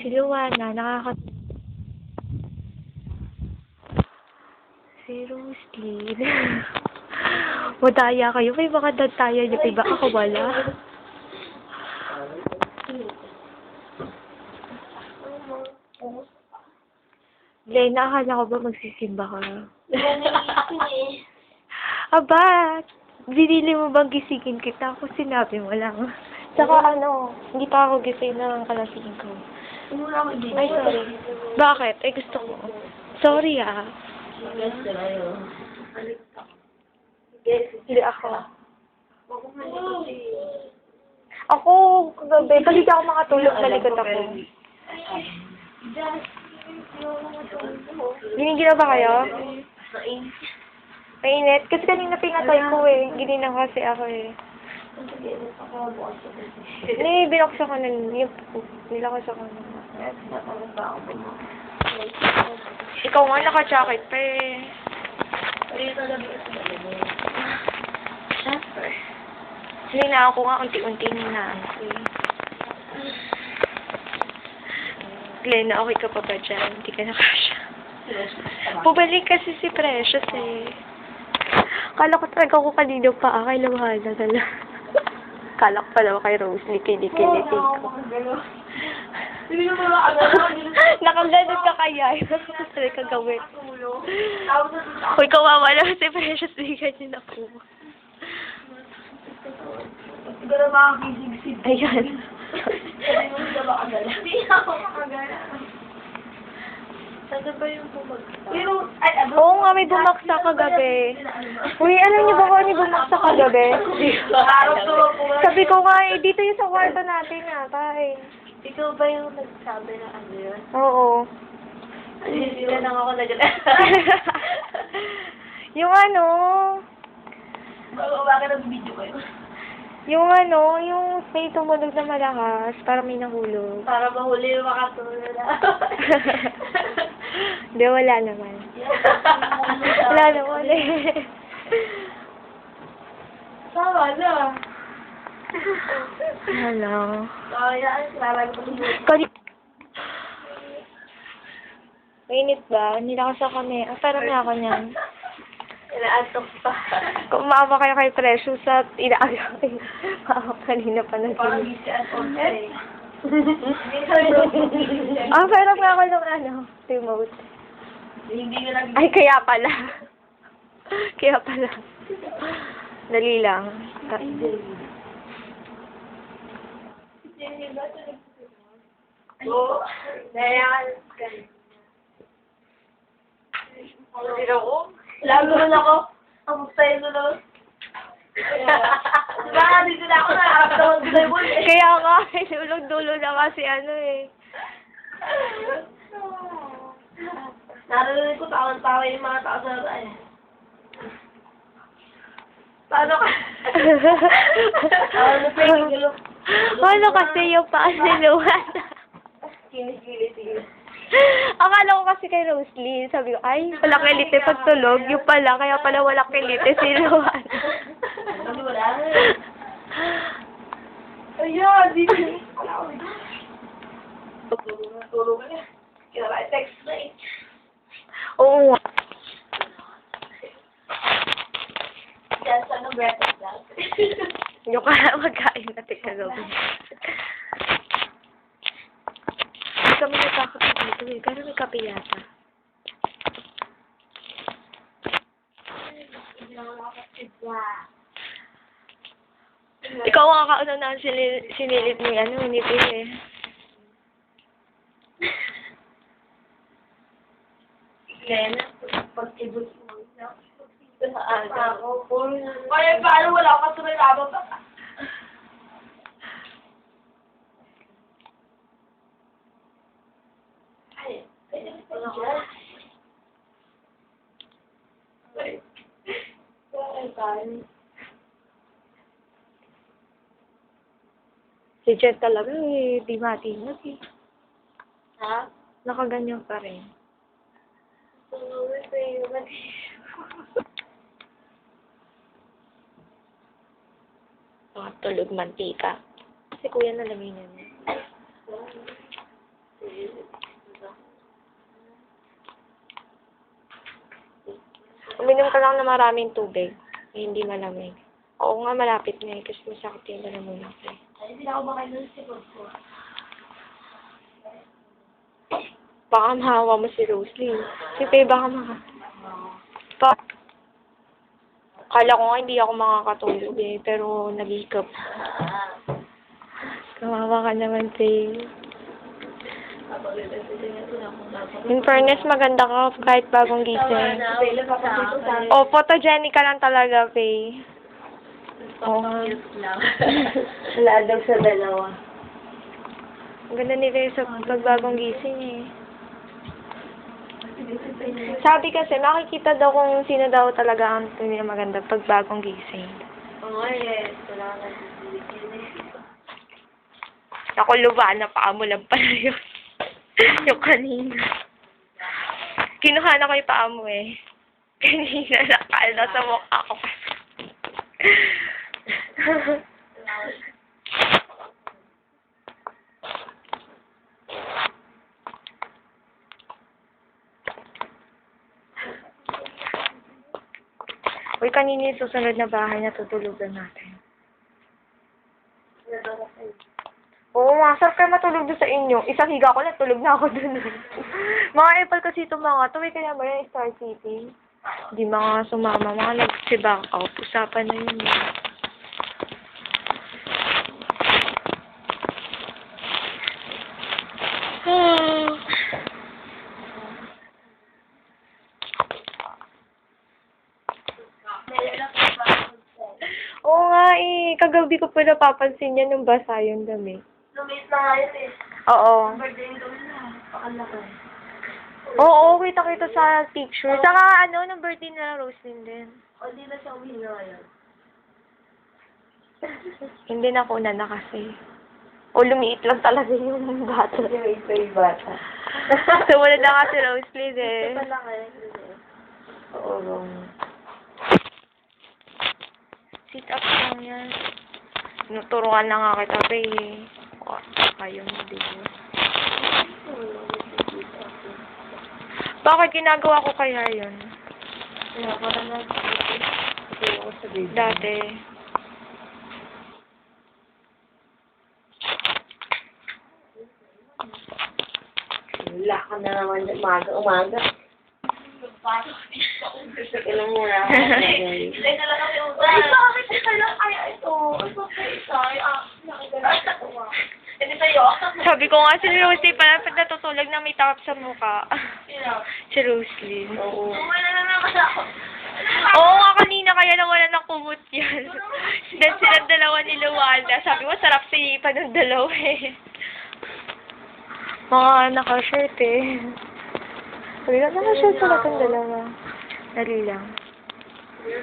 Si Luana, nakaka... Si Roslyn. Madaya kayo. May mga dantaya niyo. Iba ako wala. Glenn, akala ko ba magsisimba ka? Aba, binili mo bang gisingin kita? Ako sinabi mo lang. Tsaka ano, hindi pa ako gising ng kalasing ko. Mura ko dito. Ay, sorry. Bakit? Ay, gusto ko. Sorry ah. Hindi ako. Ako, kagabi, hindi ako makatulog, nalikot ako. Giniginaw ba kayo? Mainit? Kasi kanina pinatay ko eh. Gininaw kasi ako eh. Hindi, binuksan ko na yung nilakasan ko na. Ikaw nga naka-jacket pa eh. Siyempre. Hindi na ako nga unti-unti na ako eh. Glenn, okay ka pa ba dyan? Hindi ka na kasha. Bumalik kasi si Precious eh. Kala ko talaga ko kanino pa, kay Luhana na lang. Kala ko pala kay Rose, likili-kili ko. Nakaganod ka kaya. Kasi kagawin. Tapos na Uy, kawawa na si Precious. Hindi na makakisigsig. Ayan. Sabi mo hindi ka makagalaw. Hindi ako makagalaw. Saan ba yung bumagsak? Pero, ay, ano? Oo nga, may bumaksak kagabi. Uy, alam niyo ba kung ano yung bumaksak kagabi? Sabi ko nga eh, dito yung sa kwarto natin ata eh. Ikaw ba yung nagsabi na ano yun? Oo. Hindi na lang ako nagalaw. yung ano, Magawa ka ng video kayo. yung ano, yung may tumunog na malakas, para may nahulog. Para mahuli yung makatulog na. Hindi, wala naman. Wala naman eh. Tama na. Hello. Oh, ko. Kani... Mainit ba? Nilakas ako kami. Ang parang nga ako niyan. Inaantok pa. Kung maawa kayo kay Precious at inaaga kayo. Maawa kanina pa na Parang sila. hindi Ah, pero nga ako ng ano, remote. Hindi ka lang. Ay, kaya pala. kaya pala. Dali lang. Oo. Sino ko? Lalo na ako. Ang style na lang. Diba, dito na ako nakaramdaman sa ibon eh. Kaya nga, dulog-dulo na kasi ano eh. Narinig ko tawan-tawa yung mga tao sa ay. Paano ka? Ano pa yung gulo? ano kasi yung paa ni Luana? Kinis-kinis. Akala ko kasi kay Roslyn, sabi ko, ay, wala kilite pagtulog. Yung pala, kaya pala wala kilite si. Wala? Ayan, dito. Tulog na, tulog na. Kaya text na eh. Oo nga. Yan, sa ano breakfast natin? Yung kaya magkain natin kagabi. Hindi kami nagkakape dito eh, pero may kape yata. Ikaw ang kauna na sinil sinilip ni ano, ni Pil eh. Lena, pag-ibot mo na. Sa aga. Kaya paano wala ka tuloy labang pa? Ay, pa dyan. Ay, ay, Si talaga, eh, di matinag eh. Ha? Nakaganyan pa rin. Tulungan sa iyo, Mga tulog mantika. Si kuya na lamay na niya. Uminom ka lang na maraming tubig. Eh, hindi malamig. Oo nga, malapit na eh. Kasi masakit yung dalamunan ko eh. Na ako makailan sa ko. Baka mahawa mo si Rosalie. Si Faye, baka maka... Pa... Kala ko nga hindi ako makakatulog eh, pero nag-hiccup. Kawawa ka naman, Faye. In fairness, maganda ka kahit bagong gising. O, photogenic ka lang talaga, Faye. Nga. Wala daw sa dalawa. Ang ganda ni sa pagbagong gising eh. Sabi kasi, makikita daw kung sino daw talaga ang tunay na maganda pag bagong gising. Oo, yes. Wala ka Ako, luba na paa mo lang pala yun. yung kanina. Kinuha na ko yung paa mo eh. Kanina nakala sa mukha ko. Uy, kanina yung susunod na bahay na tutulugan natin. Oo, masarap kayo matulog doon sa inyo. Isang higa ko na, tulog na ako doon. mga Apple kasi itong mga, tuwi kaya ba yan, Star City? Hindi mga sumama, mga nagsibak out. Usapan na yun. eh. Ah. Oo nga eh, kagabi ko pa napapansin yan nung basa yung dami. Lumit na nga yun eh. Oo. Birthday ko na. Pakalaki. Oo, kita-kita sa picture. Saka ano, nung birthday na Roslyn din. O, di na siya uwi na ngayon. Hindi na kuna na kasi. O lumiit lang talaga yung bata. Yung ito yung bata. Sumunod na nga si Roslyn eh. Ito lang eh. Oo. Sit up lang yan. Tinuturuan na nga kita pa eh. O, kayo mo dito. Bakit ginagawa ko kaya yun? Kaya parang nag-ito ako sa baby. Dati. Wala ka na naman dyan. Umaga, umaga. Ilang muna ako. Ilay na lang kami ulan. Ito lang kaya ito? Ito? Ay, ah, nakagalit ako ah. Hindi sa'yo. Sabi ko nga si Rosie pala pag natutulog na may takap sa mukha. Sino? si Roslyn. Oo. Umala na naman ako. Oo nga kanina kaya nawala ng kumot yan. Then sila dalawa ni Luwalda. Sabi ko sarap sa ipan ng dalawa eh. Mga naka-shirt eh. Sabi ko, naka-shirt pala itong dalawa. Dali lang.